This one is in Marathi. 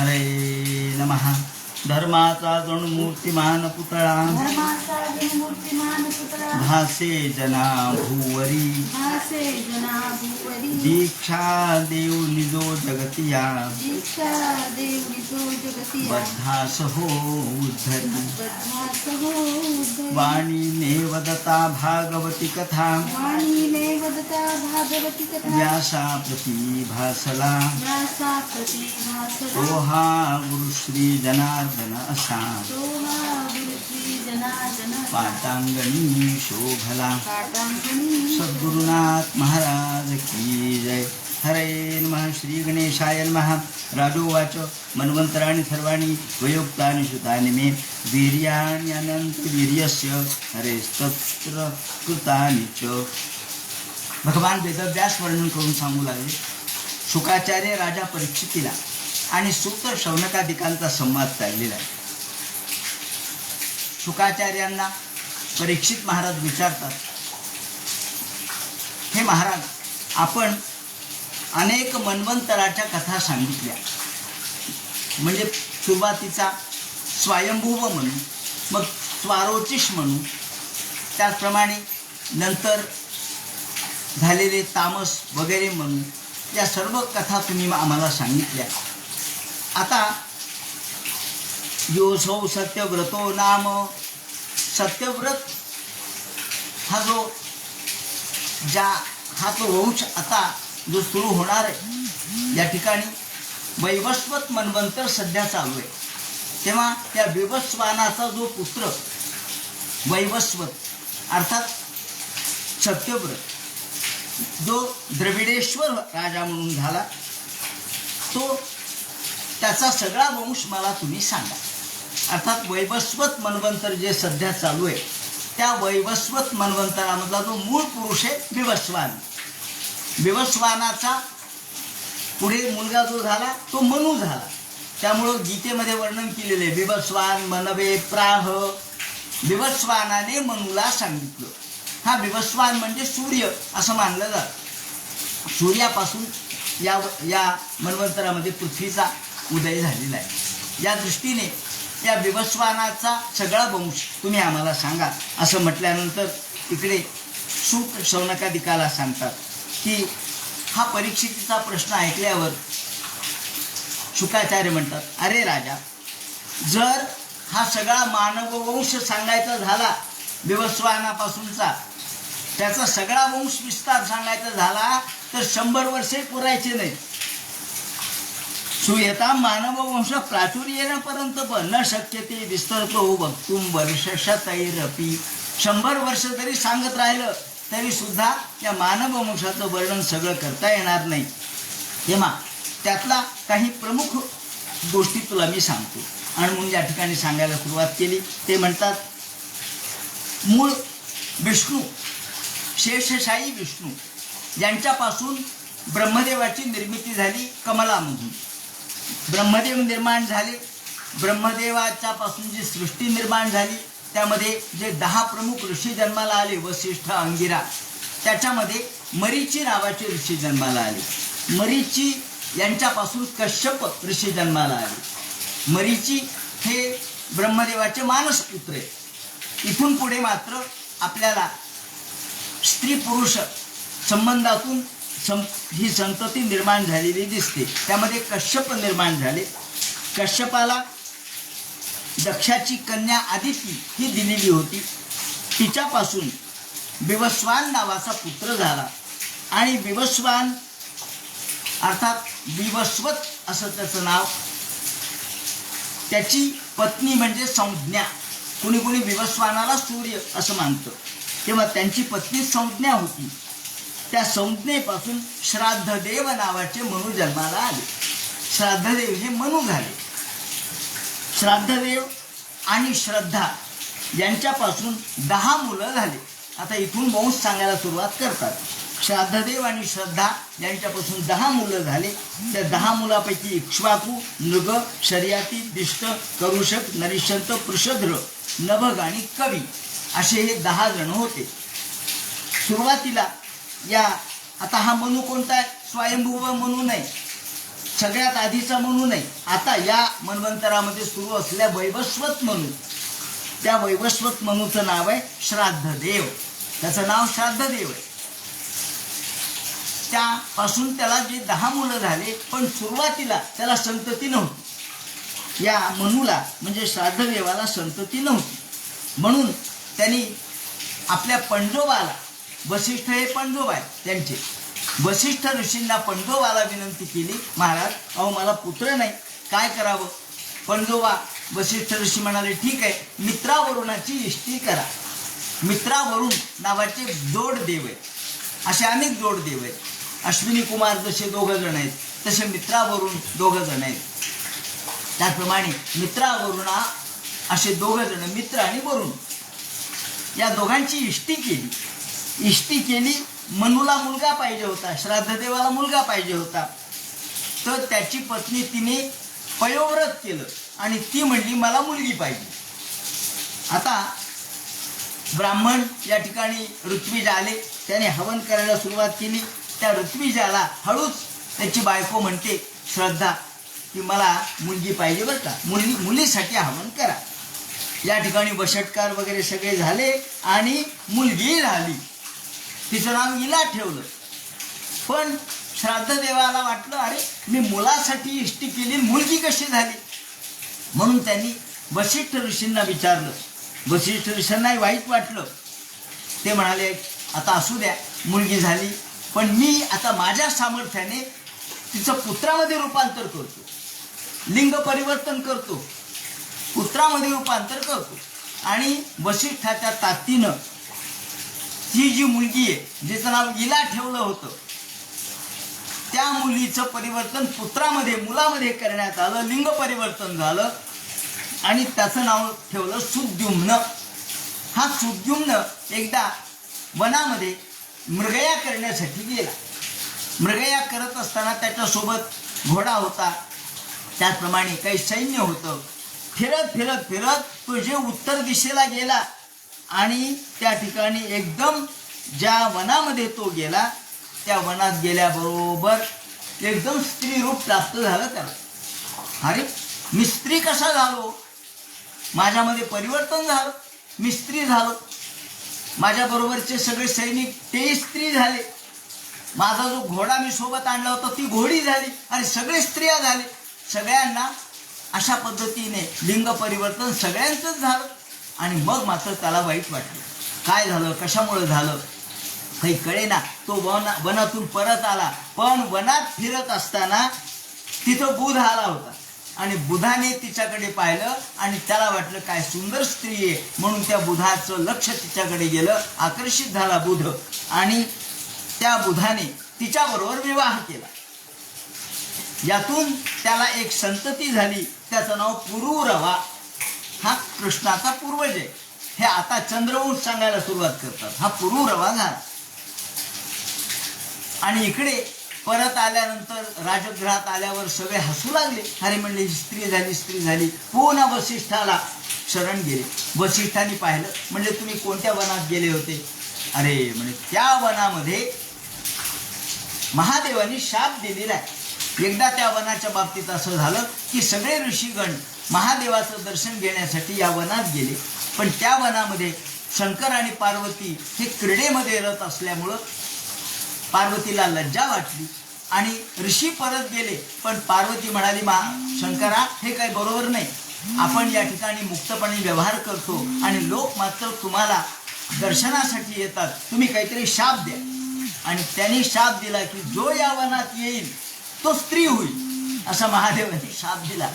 हरे नमः धर्माचा जणू मूर्तिमान पुतळा. भासे जना भूवरी दीक्षा देव निजो जगतिया. बद्धास हो उद्धरी. वाणी नेवदता भागवती कथा. वाणीने वदता भागवती कथा. व्यासा प्रती भासला व्यासा प्रती भासरा सोहा गुरुश्री जनार्दन असा पाटांगणी शोभला। सद्गुरुनाथ महाराज की जय। हरे नमः श्री गणेशाय नमः। राजोवाच मन्वंतराणि सर्वाणि वयोक्तानि श्रुतानि मे। वीर्याणि अनन्तवीर्यस्य हरेस्तत्र कृतानि च। भगवान वेदव्यास वर्णन करून सांगू लागले। शुकाचार्य राजा परीक्षितीला आणि सुत शौनकादिकांचा संवाद चाललेला आहे. शुकाचार्यांना परीक्षित महाराज विचारतात हे महाराज आपण अनेक मन्वंतराच्या कथा सांगितल्या. म्हणजे सुरुवातीचा स्वयंभूव म्हणू मग स्वारोचिष म्हणू. त्याचप्रमाणे नंतर झालेले तामस वगैरे म्हणू या सर्व कथा तुम्ही आम्हाला सांगितल्या. आता योसौ सत्यव्रतो नाम। सत्यव्रत हा जो ज्या हा तो वंश आता जो सुरू होणार आहे या ठिकाणी वैवस्वत मन्वंतर सध्या चालू आहे. तेव्हा त्या विवस्वानाचा जो पुत्र वैवस्वत अर्थात सत्यव्रत जो द्रविडेश्वर राजा म्हणून झाला तो त्याचा सगळा वंश मला तुम्ही सांगा. अर्थात वैवस्वत मन्वंतर जे सध्या चालू आहे त्या वैवस्वत मन्वंतरामधला जो मूळ पुरुष आहे विवस्वान. विवस्वानाचा पुढे मुलगा जो झाला तो मनू झाला. त्यामुळं गीतेमध्ये वर्णन केलेले आहे विवस्वान मनवे प्राह. विवस्वानाने मनूला सांगितलं. हा विवस्वान म्हणजे सूर्य असं मानलं जातं. सूर्यापासून या या मन्वंतरामध्ये पृथ्वीचा उदय झालेला आहे. या दृष्टीने या विवस्वानाचा सगळा वंश तुम्ही आम्हाला सांगा. असं म्हटल्यानंतर इकडे सुख शौनकाधिकाला सांगतात की हा परीक्षितीचा प्रश्न ऐकल्यावर शुकाचार्य म्हणतात अरे राजा जर हा सगळा मानव वंश सांगायचा झाला विवस्वानापासूनचा त्याचा सगळा वंश विस्तार सांगायचा झाला तर शंभर वर्षे पुरायचे नाही. सुयता मानव वंश प्राचुर्येपर्यंत पण न शक्य ते विस्तरतो हो वक्तुम वर्षशतैरपी शंभर वर्ष जरी सांगत राहिलं तरी सुद्धा या मानव वंशाचं वर्णन सगळं करता येणार नाही. तेव्हा त्यातला काही प्रमुख गोष्टी तुला मी सांगतो. आणि म्हणून या ठिकाणी सांगायला सुरुवात केली. ते म्हणतात मूळ विष्णू शेषशाही विष्णू यांच्यापासून ब्रह्मदेवाची निर्मिती झाली कमलामधून. ब्रह्मदेव निर्माण झाले. ब्रह्मदेवाच्या पासून जी सृष्टी निर्माण झाली त्यामध्ये जे दहा प्रमुख ऋषी जन्माला आले वसिष्ठ अंगिरा त्याच्यामध्ये मरीची नावाचे ऋषी जन्माला आले. मरीची यांच्यापासून कश्यप ऋषी जन्माला आले. मरीची हे ब्रह्मदेवाचे मानसपुत्र आहे इथून पुढे मात्र आपल्याला स्त्री पुरुष संबंधातून सं ही संतती निर्माण झालेली दिसते. त्यामध्ये कश्यप निर्माण झाले. कश्यपाला दक्षाची कन्या आदिती ही दिलेली होती. तिच्यापासून विवस्वान नावाचा पुत्र झाला. आणि विवस्वान अर्थात विवस्वत असं त्याचं नाव त्याची पत्नी म्हणजे संज्ञा. कुणी कुणी विवस्वानाला सूर्य असं मानतं. तेव्हा त्यांची पत्नी संज्ञा होती. त्या संज्ञेपासून श्राद्धदेव नावाचे मनु जन्माला आले. श्राद्धदेव हे मनु झाले. श्राद्धदेव आणि श्रद्धा यांच्यापासून दहा मुलं झाले. आता इथून वंश सांगायला सुरुवात करतात. श्राद्धदेव आणि श्रद्धा यांच्यापासून दहा मुलं झाले. त्या दहा मुलापैकी इक्ष्वाकू नृग शर्याती दिष्ट करुषक नरिशंत पृषध्र नभग आणि कवी असे हे दहा जण होते. सुरुवातीला या आता हा मनू कोणता आहे? स्वयंभूव मनू नाही. सगळ्यात आधीचा मनू नाही. आता या मनवंतरामध्ये सुरू असलेल्या वैवस्वत मनू. त्या वैवस्वत मनूचं नाव आहे श्राद्धदेव. त्याचं नाव श्राद्धदेव आहे. त्यापासून त्याला जे दहा मुलं झाले पण सुरुवातीला त्याला संतती नव्हती. या मनूला म्हणजे श्राद्धदेवाला संतती नव्हती. म्हणून त्यांनी आपल्या पंडोबाला वसिष्ठ हे पणजोब आहे त्यांचे. वसिष्ठ ऋषींना पणजोबाला विनंती केली महाराज अहो मला पुत्र नाही काय करावं? पणजोबा वसिष्ठ ऋषी म्हणाले ठीक आहे मित्रावरुणाची इष्टी करा. मित्रावरून नावाचे जोड देव आहेत. असे अनेक जोड देव आहेत. अश्विनी कुमार जसे दोघं जण आहेत तसे मित्रावरून दोघं जण आहेत. त्याचप्रमाणे मित्रावरुणा असे दोघं जण मित्र आणि वरुण. या दोघांची इष्टी केली. इष्टी केली मनूला मुलगा पाहिजे होता श्राद्धदेवाला मुलगा पाहिजे होता. तर त्याची पत्नी तिने पयोव्रत केलं आणि ती म्हणली मला मुलगी पाहिजे. आता ब्राह्मण या ठिकाणी ऋत्विज आले. त्याने हवन करायला सुरुवात केली. त्या ऋत्विजाला हळूच त्याची बायको म्हणते श्रद्धा की मला मुलगी पाहिजे बरं का. मुलगी मुलीसाठी हवन करा. या ठिकाणी बषटकार वगैरे सगळे झाले आणि मुलगी झाली तिचं नाव इला ठेवलं. पण श्राद्धदेवाला वाटलं अरे मी मुलासाठी इष्टी केली मुलगी कशी झाली? म्हणून त्यांनी वशिष्ठ ऋषींना विचारलं. वशिष्ठ ऋषींनाही वाईट वाटलं. ते म्हणाले आता असू द्या मुलगी झाली पण मी आता माझ्या सामर्थ्याने तिचं पुत्रामध्ये रूपांतर करतो. लिंग परिवर्तन करतो. पुत्रामध्ये रूपांतर करतो. आणि वशिष्ठाच्या ताकदीनं ती जी मुलगी आहे जिचं नाव इला ठेवलं होतं त्या मुलीचं परिवर्तन पुत्रामध्ये मुलामध्ये करण्यात आलं लिंग परिवर्तन झालं आणि त्याचं नाव ठेवलं सुद्युम्न. हा सुद्युम्न एकदा वनामध्ये मृगया करण्यासाठी गेला. मृगया करत असताना त्याच्यासोबत घोडा होता. त्याचप्रमाणे काही सैन्य होतं. फिरत फिरत फिरत तो जे उत्तर दिशेला गेला आणि त्या ठिकाणी एकदम ज्या वनामध्ये तो गेला त्या वनात गेल्याबरोबर एकदम स्त्री रूप प्राप्त झालं त्याला. अरे मी स्त्री कसा झालो? माझ्यामध्ये परिवर्तन झालं मी स्त्री झालो. माझ्याबरोबरचे सगळे सैनिक ते स्त्री झाले. माझा जो घोडा मी सोबत आणला होता ती घोडी झाली. आणि सगळे स्त्रिया झाले. सगळ्यांना अशा पद्धतीने लिंग परिवर्तन सगळ्यांचंच झालं. आणि मग मात्र त्याला वाईट वाटलं. काय झालं? कशामुळे झालं? काही कळेना तो वन वनातून परत आला. पण वनात फिरत असताना तिथं बुध आला होता. आणि बुधाने तिच्याकडे पाहिलं आणि त्याला वाटलं काय सुंदर स्त्री आहे. म्हणून त्या बुधाचं लक्ष तिच्याकडे गेलं. आकर्षित झाला बुध. आणि त्या बुधाने तिच्याबरोबर विवाह केला. यातून त्याला एक संतती झाली. त्याचं नाव पुरुरवा. हा कृष्णाचा पूर्वज आहे. हे आता चंद्रवंश सांगायला सुरुवात करतात. हा पूर्व झाला. आणि इकडे परत आल्यानंतर राजगृहात आल्यावर सगळे हसू लागले. अरे म्हणले स्त्री झाली स्त्री झाली. हो पुन्हा वसिष्ठाला शरण गेले. वसिष्ठाने पाहिलं म्हणजे तुम्ही कोणत्या वनात गेले होते? अरे म्हणजे त्या वनामध्ये महादेवानी शाप दिलेला आहे. एकदा त्या वनाच्या बाबतीत असं झालं की सगळे ऋषीगण महादेवाचं दर्शन घेण्यासाठी या वनात गेले. पण त्या वनामध्ये शंकर आणि पार्वती हे क्रीडेमध्ये रत असल्यामुळं पार्वतीला लज्जा वाटली आणि ऋषी परत गेले. पण पार्वती म्हणाली मा शंकरा हे काही बरोबर नाही. आपण या ठिकाणी मुक्तपणे व्यवहार करतो आणि लोक मात्र तुम्हाला दर्शनासाठी येतात. तुम्ही काहीतरी शाप द्या. आणि त्यांनी शाप दिला की जो या वनात येईल तो स्त्री होईल असा महादेवाने शाप दिला.